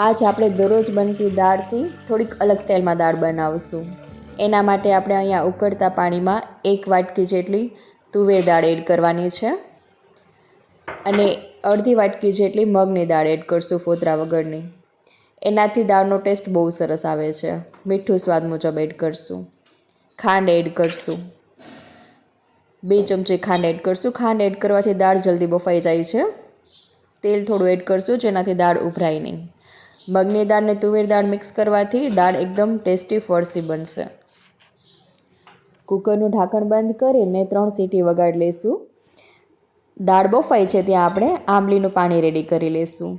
આજ આપણે દરરોજ બનતી દાળથી થોડીક અલગ સ્ટાઇલમાં દાળ બનાવશું. એના માટે આપણે અહીંયા ઉકળતા પાણીમાં એક વાટકી જેટલી તુવેર દાળ એડ કરવાની છે અને અડધી વાટકી જેટલી મગની દાળ એડ કરશું ફોતરા વગરની. એનાથી દાળનો ટેસ્ટ બહુ સરસ આવે છે. મીઠું સ્વાદ મુજબ એડ કરશું. ખાંડ એડ કરશું. બે ચમચી ખાંડ એડ કરશું. ખાંડ એડ કરવાથી દાળ જલ્દી બફાઈ જાય છે. તેલ થોડું એડ કરશું જેનાથી દાળ ઉભરાય નહીં. મગની દાળ ને તુવેર દાળ મિક્સ કરવાથી દાળ એકદમ ટેસ્ટી ફળસી બનશે. કુકરનું ઢાંકણ બંધ કરીને ત્રણ સીટી વગાડી લઈશું. દાળ બફાઈ છે ત્યાં આપણે આંબલીનું પાણી રેડી કરી લઈશું.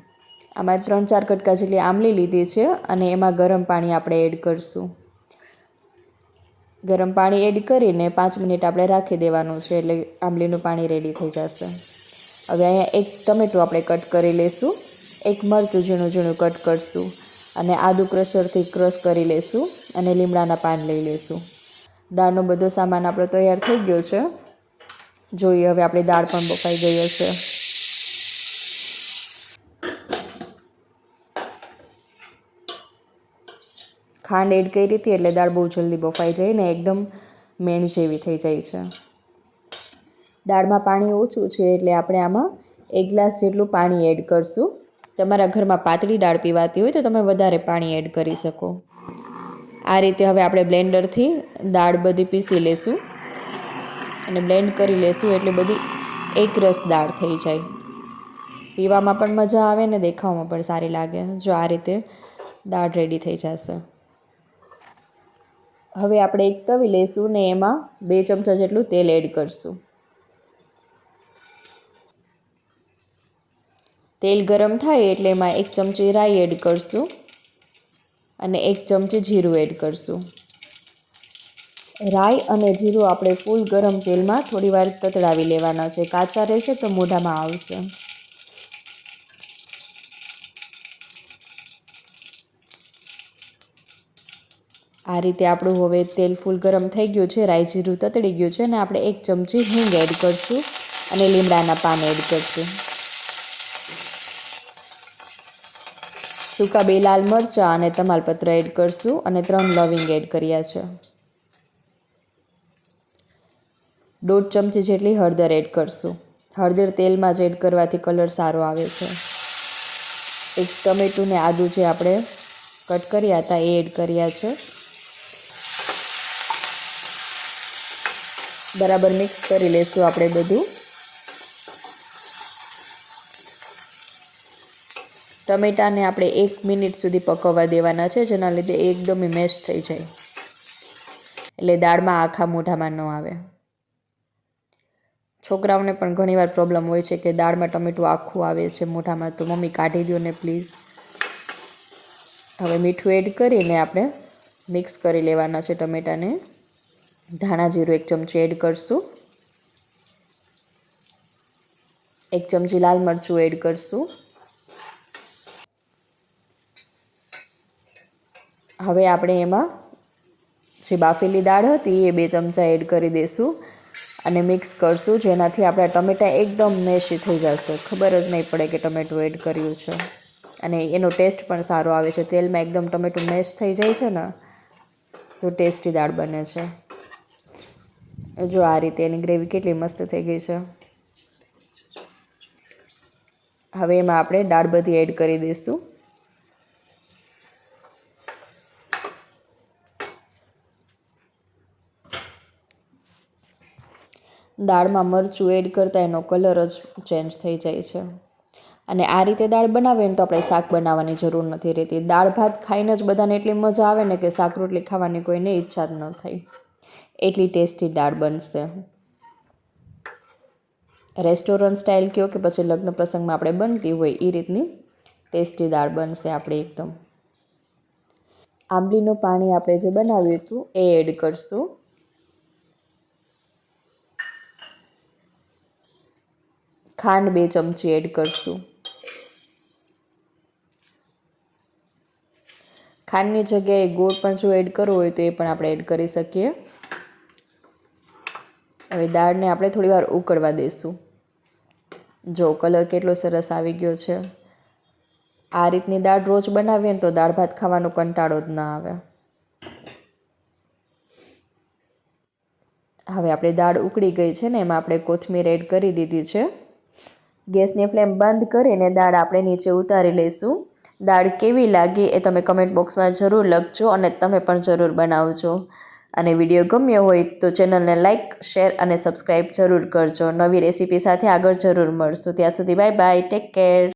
આમાં ત્રણ ચાર કટકા જેટલી આંબલી લીધી છે અને એમાં ગરમ પાણી આપણે એડ કરશું. ગરમ પાણી એડ કરીને પાંચ મિનિટ આપણે રાખી દેવાનું છે એટલે આંબલીનું પાણી રેડી થઈ જશે. હવે અહીંયા એક ટમેટું આપણે કટ કરી લઈશું. એક મરચું ઝીણું ઝીણું કટ કરશું અને આદુ ક્રશરથી ક્રશ કરી લઈશું અને લીમડાના પાન લઈ લઈશું દાળનો બધો સામાન આપણો તૈયાર થઈ ગયો છે. જોઈએ હવે આપણી દાળ પણ બફાઈ ગઈ હશે. ખાંડ એડ કરી હતી એટલે દાળ બહુ જલ્દી બફાઈ જાય ને એકદમ મેણ જેવી થઈ જાય છે. દાળમાં પાણી ઓછું છે એટલે આપણે આમાં એક ગ્લાસ જેટલું પાણી એડ કરશું. તમારા ઘરમાં પાતળી દાળ પીવાતી હોય તો તમે વધારે પાણી એડ કરી શકો. આ રીતે હવે આપણે બ્લેન્ડરથી દાળ બધી પીસી લેશું. અને બ્લેન્ડ કરી લેશું એટલે બધી એક રસ દાળ થઈ જાય. પીવામાં પણ મજા આવે ને દેખાવામાં પણ સારી લાગે. જો આ રીતે દાળ રેડી થઈ જશે. હવે આપણે એક તવી લઈશું ને એમાં બે ચમચા જેટલું તેલ એડ કરશું. તેલ ગરમ થાય એટલે એમાં એક ચમચી રાઈ એડ કરશું અને એક ચમચી જીરું એડ કરશું. રાઈ અને જીરું આપણે ફૂલ ગરમ તેલમાં થોડી વાર તતડાવી લેવાના છે. કાચા રહેશે તો મોઢામાં આવશે. આ રીતે આપણું હવે તેલ ફૂલ ગરમ થઈ ગયું છે, રાઈ જીરું તતડી ગયું છે અને આપણે એક ચમચી હિંગ એડ કરશું અને લીમડાના પાન એડ કરશું. સૂકા બે લાલ મરચાં અને તમાલપત્ર એડ કરશું અને ત્રણ લવિંગ એડ કર્યા છે. દોઢ ચમચી જેટલી હળદર એડ કરશું. હળદર તેલમાં જ એડ કરવાથી કલર સારો આવે છે. એક ટમેટું આદું જે આપણે કટ કર્યા હતા એ એડ કર્યા છે. બરાબર મિક્સ કરી લેશું આપણે બધું. ટમેટાને આપણે એક મિનિટ સુધી પકવવા દેવાના છે, જેના લીધે એકદમ મેશ થઈ જાય. એટલે દાળમાં આખા મોઢામાં ન આવે. છોકરાઓને પણ ઘણીવાર પ્રોબ્લેમ હોય છે કે દાળમાં ટમેટું આખું આવે છે મોઢામાં, તો મમ્મી કાઢી દો ને પ્લીઝ હવે મીઠું એડ કરીને આપણે મિક્સ કરી લેવાના છે ટમેટાને. ધાણા જીરું એક ચમચી એડ કરશું. એક ચમચી લાલ મરચું એડ કરશું. હવે આપણે એમાં જે બાફેલી દાળ હતી એ બે ચમચા એડ કરી દઈશું અને મિક્સ કરશું, જેનાથી આપણા ટમેટાં એકદમ મેશી થઈ જશે. ખબર જ નહીં પડે કે ટમેટું એડ કર્યું છે. અને એનો ટેસ્ટ પણ સારો આવે છે. તેલમાં એકદમ ટમેટું મેશ થઈ જાય છે ને, તો ટેસ્ટી દાળ બને છે. જો આ રીતે એની ગ્રેવી કેટલી મસ્ત થઈ ગઈ છે. હવે એમાં આપણે દાળ બધી એડ કરી દઈશું દાળમાં મરચું એડ કરતાં એનો કલર જ ચેન્જ થઈ જાય છે. અને આ રીતે દાળ બનાવીએ ને તો આપણે શાક બનાવવાની જરૂર નથી રહેતી. દાળ ભાત ખાઈને જ બધાને એટલી મજા આવે ને કે શાક રોટલી ખાવાની કોઈને ઈચ્છા જ ન થાય. એટલી ટેસ્ટી દાળ બનશે. રેસ્ટોરન્ટ સ્ટાઇલ કયો કે પછી લગ્ન પ્રસંગમાં આપણે બનતી હોય એ રીતની ટેસ્ટી દાળ બનશે આપણે એકદમ. આંબલીનું પાણી આપણે જે બનાવ્યું હતું એ એડ કરશું. ખાંડ બે ચમચી એડ કરશું. ખાંડની જગ્યાએ ગોળ પણ જો એડ કરવો હોય તો એ પણ આપણે એડ કરી શકીએ. હવે દાળને આપણે થોડી વાર ઉકળવા દઈશું. જો કલર કેટલો સરસ આવી ગયો છે. આ રીતની દાળ રોજ બનાવીએ ને તો દાળ ભાત ખાવાનો કંટાળો જ ના આવે. હવે આપણી દાળ ઉકળી ગઈ છે ને, એમાં આપણે કોથમીર એડ કરી દીધી છે. ગેસની ફ્લેમ બંધ કરીને દાળ આપણે નીચે ઉતારી લઈશું. દાળ કેવી લાગી એ તમે કમેન્ટ બોક્સમાં જરૂર લખજો અને તમે પણ જરૂર બનાવજો. અને વીડિયો ગમ્યો હોય તો ચેનલને લાઇક શેર અને સબસ્ક્રાઈબ જરૂર કરજો. નવી રેસીપી સાથે આગળ જરૂર મળશું. ત્યાં સુધી બાય બાય, ટેક કેર.